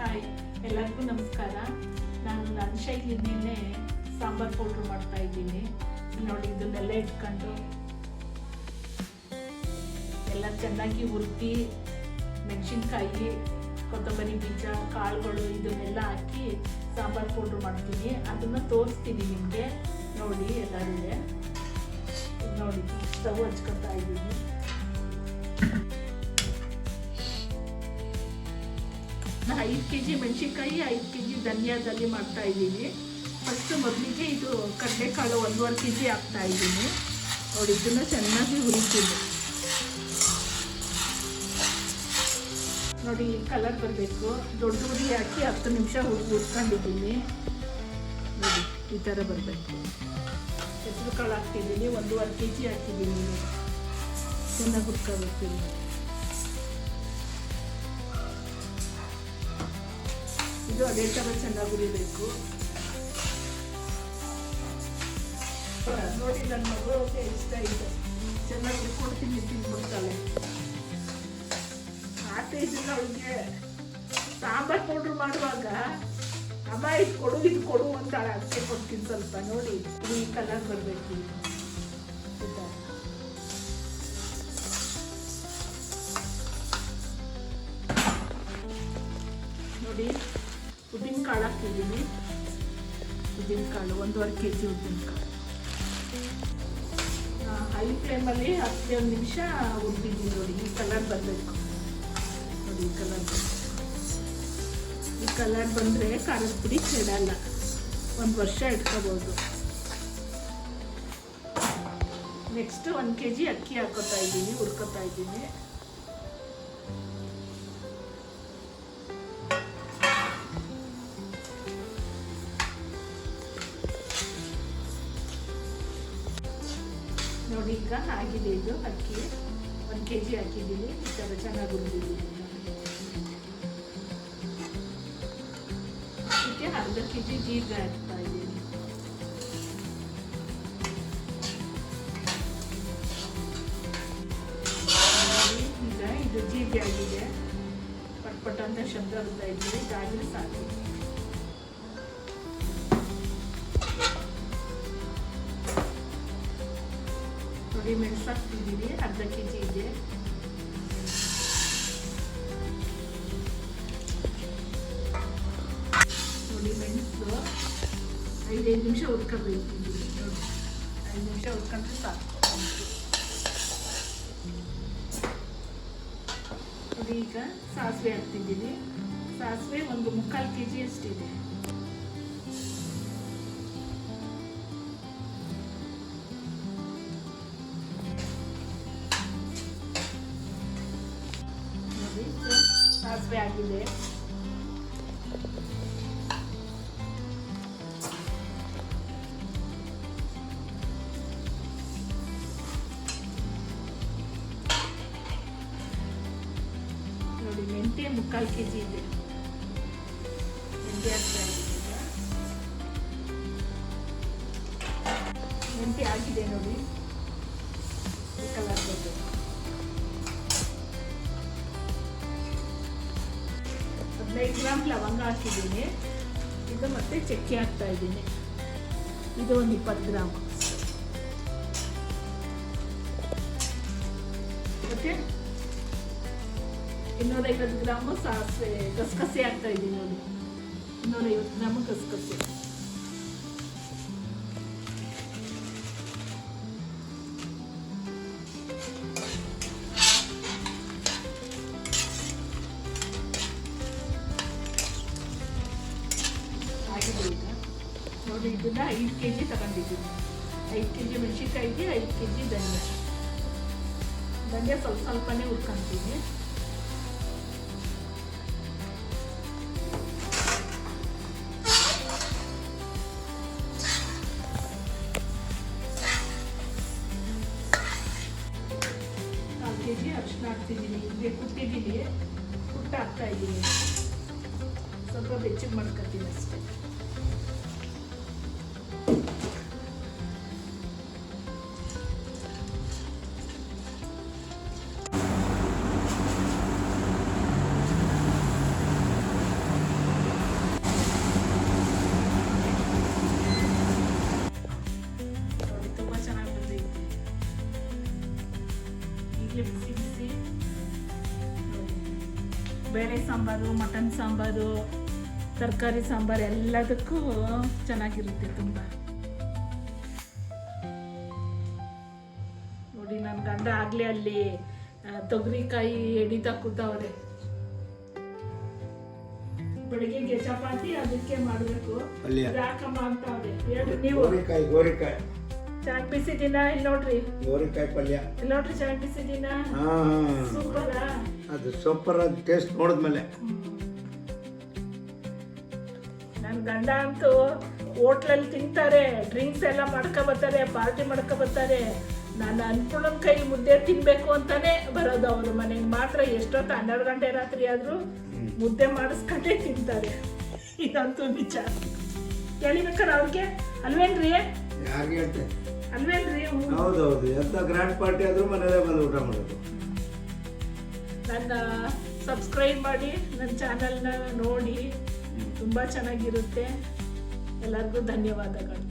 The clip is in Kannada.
ಹಾಯ್, ಎಲ್ಲರಿಗೂ ನಮಸ್ಕಾರ. ನಾನು ನನ್ನ ಶೈಲಿನೇ ಸಾಂಬಾರ್ ಪೌಡ್ರ್ ಮಾಡ್ತಾ ಇದ್ದೀನಿ. ನೋಡಿ, ಇದನ್ನೆಲ್ಲ ಇಟ್ಕೊಂಡು ಎಲ್ಲ ಚೆನ್ನಾಗಿ ಹುರ್ತಿ ಮೆಣಸಿನ್ಕಾಯಿ, ಕೊತ್ತಂಬರಿ ಬೀಜ, ಕಾಳುಗಳು, ಇದನ್ನೆಲ್ಲ ಹಾಕಿ ಸಾಂಬಾರ್ ಪೌಡ್ರ್ ಮಾಡ್ತೀನಿ. ಅದನ್ನು ತೋರಿಸ್ತೀನಿ ನಿಮಗೆ. ನೋಡಿ, ಎಲ್ಲರೂ ನೋಡಿ, ಸ್ಟವ್ ಹಚ್ಕೊತಾ ಇದ್ದೀನಿ. ಐದು ಕೆ ಜಿ ಮೆಣಸಿನ್ಕಾಯಿ, ಐದು ಕೆ ಜಿ ಧನಿಯಾದಲ್ಲಿ ಮಾಡ್ತಾ ಇದ್ದೀನಿ. ಫಸ್ಟ್ ಮೊದಲಿಗೆ ಇದು ಕಡಲೆಕಾಳು ಒಂದೂವರೆ ಕೆ ಜಿ ಹಾಕ್ತಾ ಇದ್ದೀನಿ. ನೋಡಿ, ಇದನ್ನು ಚೆನ್ನಾಗಿ ಹುರಿತೀನಿ. ನೋಡಿ ಕಲರ್ ಬರಬೇಕು. ದೊಡ್ಡ ಹುರಿ ಹಾಕಿ ಹತ್ತು ನಿಮಿಷ ಹುರಿ ಹುರ್ಕೊಂಡಿದ್ದೀನಿ. ನೋಡಿ, ಈ ಥರ ಬರಬೇಕು. ಹೆಸರು ಕಾಳು ಹಾಕ್ತಿದ್ದೀನಿ, ಒಂದೂವರೆ ಕೆ ಜಿ ಹಾಕಿದ್ದೀನಿ. ಚೆನ್ನಾಗಿ ಹುರ್ಕೋಬೇಕು. ಅದೇ ಥರ ಚೆನ್ನಾಗಿ ಹುರಿಬೇಕು ನೋಡಿ ನನ್ನ ಮಗಳಿಗೆ ಇಷ್ಟ ಇದೆ. ಚೆನ್ನಾಗಿ ಕೊಡ್ತೀನಿ ತಿನ್ಬಿಡ್ತಾಳೆ ಆಟ ಇದನ್ನ ಅವಳಿಗೆ ಸಾಂಬಾರ್ ಪೌಡ್ರ್ ಮಾಡುವಾಗ, ಅಮ್ಮ, ಇದು ಕೊಡು ಇದು ಕೊಡು ಅಂತಾಳೆ. ಅದಕ್ಕೆ ಕೊಡ್ತೀನಿ ಸ್ವಲ್ಪ, ನೋಡಿ, ಈ ಕಲರ್ ಬರಬೇಕು. ಉದ್ದಿನ ಕಾಳು ಒಂದೂವರೆ ಕೆ ಜಿ ಉದ್ದಿನ ಕಾಳು ಹೈ ಫ್ಲೇಮಲ್ಲಿ ಒಂದು ನಿಮಿಷ ಉದ್ದಿದ್ದೀನಿ ನೋಡಿ, ಈ ಕಲರ್ ಬರಬೇಕು. ನೋಡಿ, ಈ ಕಲರ್ ಈ ಕಲರ್ ಬಂದರೆ ಖಾರದ ಪುಡಿ ಕೆಡಲ್ಲ. ಒಂದು ವರ್ಷ ಇಟ್ಕೋಬೋದು. ನೆಕ್ಸ್ಟ್ ಒಂದು ಕೆ ಜಿ ಅಕ್ಕಿ ಹಾಕೋತಾ ಇದ್ದೀನಿ, ಹುರ್ಕೋತಾ ಇದ್ದೀನಿ. ಈಗ ಆಗಿದೆ. ಇದು ಅಕ್ಕಿ, ಒಂದು ಕೆ ಜಿ ಹಾಕಿದ್ದೀನಿ. ಈ ಥರ ಚೆನ್ನಾಗಿ ಹುರಿದಿದ್ದೀನಿ ಅರ್ಧ ಕೆ ಜಿ ಜೀರಿಗೆ ಹಾಕ್ತಾ ಇದ್ದೀನಿ. ಈಗ ಇದು ಜೀರಿಗೆ ಆಗಿದೆ. ಪಟ್ಪಟ್ ಪಟ್ ಅಂತ ಶಬ್ದ ಬರ್ತಾ ಇದ್ದೀನಿ ಇದಾದ್ರೆ ಸಾಕು. ಮೆಣಸು ಹಾಕ್ತಿದ್ದೀನಿ ಅರ್ಧ ಕೆ ಜಿ ಇದೆ ನೋಡಿ ಮೆಣಸು ಐದೈದು ನಿಮಿಷ ಹುರ್ಕೋಬೇಕು ಐದು ನಿಮಿಷ ಹುರ್ಕೊಂಡ್ರೆ ಸಾಕು. ಈಗ ಸಾಸಿವೆ ಹಾಕ್ತಿದ್ದೀನಿ. ಸಾಸಿವೆ ಒಂದು ಮುಕ್ಕಾಲು ಕೆ ಜಿ ಅಷ್ಟಿದೆ. ಸಾಸಿವೆ ಆಗಿದೆ. ನೋಡಿ ಮೆಂತ್ಯ ಮುಕ್ಕಾಲು ಕೆ ಜಿ ಇದೆ ಮೆಂತ್ಯ ಹಾಕ್ತಾ ಮೆಂತ್ಯ ಆಗಿದೆ ನೋಡಿ. ಕಲರ್ ಬರಬೇಕು ಹದಿನೈದು ಗ್ರಾಮ್ ಲವಂಗ ಹಾಕಿದ್ದೀನಿ. ಇದು ಮತ್ತೆ ಚಕ್ಕೆ ಹಾಕ್ತಾ ಇದ್ದೀನಿ. ಇದು ಒಂದು ಇಪ್ಪತ್ತು ಗ್ರಾಮ್. ಓಕೆ ಇನ್ನೂರೈವತ್ತು ಗ್ರಾಮು ಸಾಸಿವೆ ಗಸಗಸೆ ಹಾಕ್ತಾ ಇದ್ದೀನಿ ನೋಡಿ. ಇನ್ನೂರೈವತ್ತು ಗ್ರಾಮು ಗಸಗಸೆ. ಇದನ್ನ ಐದು ಕೆ ಜಿ ತಗೊಂಡಿದ್ದೀನಿ. ಐದು ಕೆ ಜಿ ಮೆಣಸಿನ್ಕಾಯಿಗೆ ಐದು ಕೆ ಜಿ ಧನ್ಯ. ಧನ್ಯ ಸ್ವಲ್ಪ ಸ್ವಲ್ಪನೇ ಹುರ್ಕೊಂತೀನಿ. ಕೆ ಜಿ ಅರಿಶಿನ ಹಾಕ್ತಿದ್ದೀನಿ. ಇಲ್ಲಿ ಕುಟ್ಟಿದ್ದೀನಿ. ಕುಟ್ಟ ಹಾಕ್ತಾ ಇದ್ದೀನಿ. ಸ್ವಲ್ಪ ಬೆಚ್ಚಗೆ ಮಾಡ್ಕೊತೀನಿ ಅಷ್ಟೇ. ಬೇಳೆ ಸಾಂಬಾರು ಮಟನ್ ಸಾಂಬಾರು ತರಕಾರಿ ಸಾಂಬಾರು ಎಲ್ಲದಕ್ಕೂ ಚೆನ್ನಾಗಿರುತ್ತೆ ತುಂಬ. ನೋಡಿ ನನ್ನ ಗಂಡ ಆಗ್ಲಿ ಅಲ್ಲಿ ತೊಗರಿಕಾಯಿ ಎಡಿತಾ ಕೂತವ್ರೆ. ಬೆಳಿಗ್ಗೆ ಚಪಾತಿ ಅದಕ್ಕೆ ಮಾಡಬೇಕು. ಯಾಕಮ್ಮ ಅಂತ ಅವ್ರೆ ನೀವು. ಗೋರಿಕಾಯಿ ಗೋರಿಕಾಯಿ. ಚೆನ್ನಾಗಿ ಬಿಸಿದಿನ ಇಲ್ಲಿ ನೋಡ್ರಿ. ಗೋರಿಕಾಯಿ ಪಲ್ಯ. ಇಲ್ಲಿ ನೋಡ್ರಿ ಚೆನ್ನಾಗಿ ಬಿಸಿದಿನ ಹಾ ಸೂಪರ್? ಅದು ಸೂಪರ್ ಆದ ಟೇಸ್ಟ್ ನೋಡಿದ್ಮೇಲೆ. ನನ್ನ ಗಂಡ ಅಂತೂ ಹೋಟ್ಲಲ್ಲಿ ತಿಂತಾರೆ ಡ್ರಿಂಕ್ಸ್ ಎಲ್ಲ ಮಾಡ್ಕೊ ಬರ್ತಾರೆ ಪಾರ್ಟಿ ಮಾಡ್ಕೊ ಬರ್ತಾರೆ. ನಾನು ಅನ್ಪೂರ್ಣನ ಕೈ ಮುದ್ದೆ ತಿನ್ಬೇಕು ಅಂತಾನೆ ಬರೋದು ಅವರು. ಮನೆಗೆ ಮಾತ್ರ ಎಷ್ಟೊತ್ತು ಹನ್ನೆರಡು ಗಂಟೆ ರಾತ್ರಿ ಆದರೂ ಮುದ್ದೆ ಮಾಡಿಸ್ಕೊಂಡೇ ತಿಂತಾರೆ. ಇದಂತೂ ನಿಜ. ಕೇಳಿಬೇಕಾರೆ ಅವ್ರಿಗೆ? ಅಲ್ವೇನ್ರಿ? ಯಾರಿಗೆ ಹೇಳ್ತೆ? ಅಲ್ವೇನ್ರಿ. ಹೌದೌದು ಎಂತ ಗ್ರ್ಯಾಂಡ್ ಪಾರ್ಟಿ ಆದ್ರೂ ಮನೆಯಲ್ಲೇ ಬಂದು ಊಟ ಮಾಡೋದು. ನನ್ನ ಸಬ್ಸ್ಕ್ರೈಬ್ ಮಾಡಿ ನನ್ನ ಚಾನಲ್ನ ನೋಡಿ ತುಂಬ ಚೆನ್ನಾಗಿರುತ್ತೆ. ಎಲ್ಲರಿಗೂ ಧನ್ಯವಾದಗಳು.